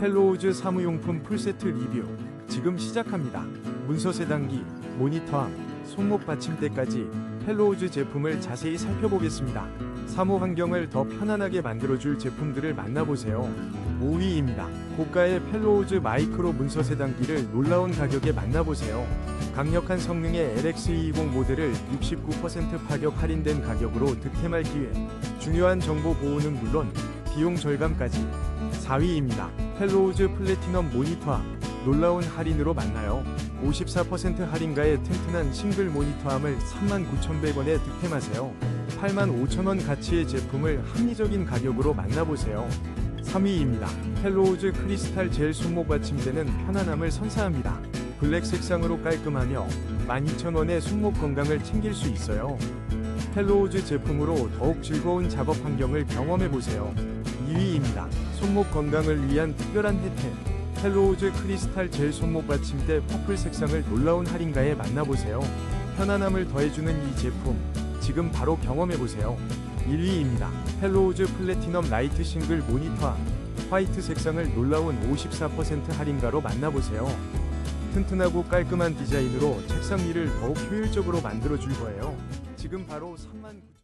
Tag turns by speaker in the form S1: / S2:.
S1: 펠로우즈 사무용품 풀세트 리뷰 지금 시작합니다. 문서 세단기, 모니터함, 손목 받침대까지 펠로우즈 제품을 자세히 살펴보겠습니다. 사무 환경을 더 편안하게 만들어줄 제품들을 만나보세요. 5위입니다. 고가의 펠로우즈 마이크로 문서 세단기를 놀라운 가격에 만나보세요. 강력한 성능의 LX220 모델을 69% 파격 할인된 가격으로 득템할 기회. 중요한 정보 보호는 물론 비용 절감까지. 4위입니다. 펠로우즈 플래티넘 모니터함. 놀라운 할인으로 만나요. 54% 할인가의 튼튼한 싱글 모니터함을 39,100원에 득템하세요. 85,000원 가치의 제품을 합리적인 가격으로 만나보세요. 3위입니다. 펠로우즈 크리스탈 젤 손목 받침대는 편안함을 선사합니다. 블랙 색상으로 깔끔하며 12,000원의 손목 건강을 챙길 수 있어요. 펠로우즈 제품으로 더욱 즐거운 작업 환경을 경험해 보세요. 2위입니다. 손목 건강을 위한 특별한 혜택. 펠로우즈 크리스탈 젤 손목 받침대 퍼플 색상을 놀라운 할인가에 만나보세요. 편안함을 더해주는 이 제품 지금 바로 경험해 보세요. 1위입니다. 펠로우즈 플래티넘 라이트 싱글 모니터함 화이트 색상을 놀라운 54% 할인가로 만나보세요. 튼튼하고 깔끔한 디자인으로 책상 위를 더욱 효율적으로 만들어 줄 거예요. 지금 바로 3만